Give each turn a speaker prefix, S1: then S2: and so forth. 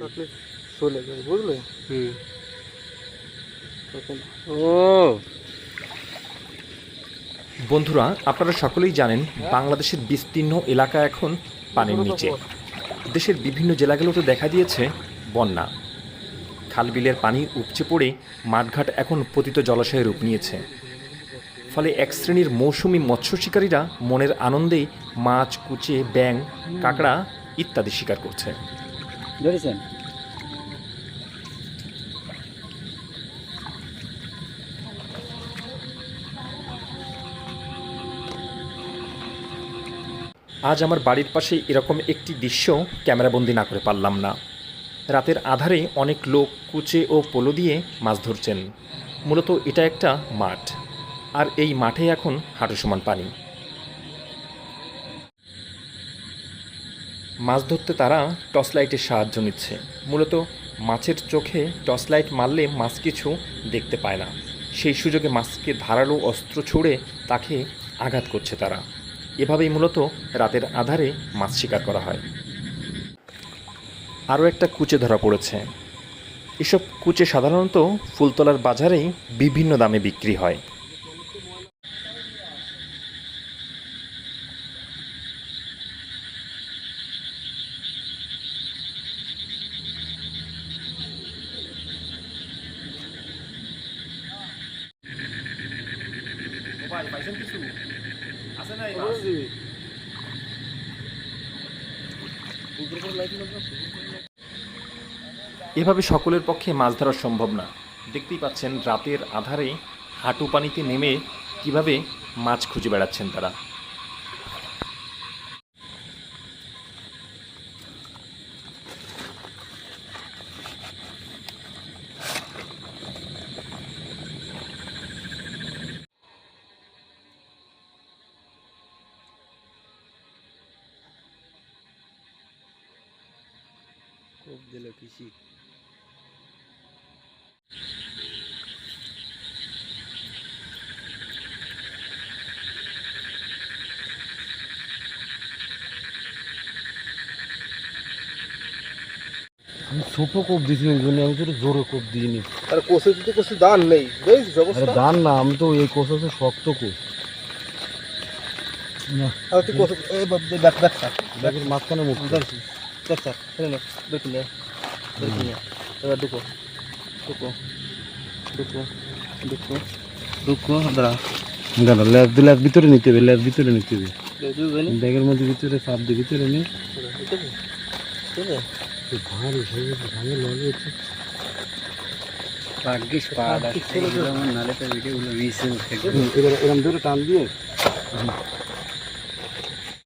S1: থাকলে চলে যায় বুঝলে?
S2: হুম। ও।
S3: বন্ধুরা আপনারা সকলেই জানেন বাংলাদেশের বিস্তীর্ণ এলাকা এখন পানির নিচে। দেশের বিভিন্ন জেলাগুলোতে দেখা দিয়েছে বন্যা। খালবিলের পানি উপচে পড়ে মাঠঘাট এখন পতিত জলাশয়ে রূপ নিয়েছে। ফলে এক শ্রেণির মৌসুমি মৎস্য শিকারীরা মনের আনন্দেই মাছ কুচে ব্যাং কাঁকড়া ইত্যাদি শিকার করছে।
S2: ধরেছেন?
S3: আজ আমার বাড়ির পাশে এরকম একটি দৃশ্য ক্যামেরাবন্দি না করে পারলাম না। রাতের আধারে অনেক লোক কুচে ও পোলো দিয়ে মাছ ধরছেন। মূলত এটা একটা মাঠ। আর এই মাঠে এখন হাঁটু সমান পানি। মাছ ধরতে তারা টর্চ লাইটের সাহায্য নিচ্ছে। মূলত মাছের চোখে টর্চ লাইট মারলে মাছ কিছু দেখতে পায় না। সেই সুযোগে মাছকে ধারালো অস্ত্র ছুঁড়ে তাকে আঘাত করছে তারা। এভাবেই মূলত রাতের আধারে মাছ শিকার করা হয়। আরও একটা কুচে ধরা পড়েছে। এসব কুচে সাধারণত ফুলতলার বাজারেই বিভিন্ন দামে বিক্রি হয়। এভাবে সকলের পক্ষে মাছ ধরা সম্ভব না। দেখতেই পাচ্ছেন রাতের আধারে হাঁটু পানিতে নেমে কীভাবে মাছ খুঁজে বেড়াচ্ছেন তারা।
S2: কোপ দিল কৃষি
S4: আমি ছোট কোপ দিছি ওই জন্য আমি তো জোরে কোপ দিইনি।
S1: আর কোষে দিতে কোষে দান নেই অবস্থা
S4: দান না আমি তো এই কোষ আছে শক্ত কোষ না
S1: আর তুই কোষে এই
S4: ব্যাগের মাঝখানে মুখ
S1: দেখ স্যার এনে দেখি নে দেখি নে এবার ঢুকো ঢুকো ঢুকো ঢুকো ঢুকো দাঁড়া
S4: দাঁড়া ল্যাস দিলে ল্যাস ভিতরে নিতে হবে ল্যাস ভিতরে নিতে হবে। ব্যাগের মধ্যে ভিতরে চাপ দিয়ে ভিতরে নি। ভারী হয়ে ভাঙে লগে
S2: ভাগ্যিস পা নালে তো ভিডিওগুলো মিস
S4: এরকম ধরে টান দিয়ে।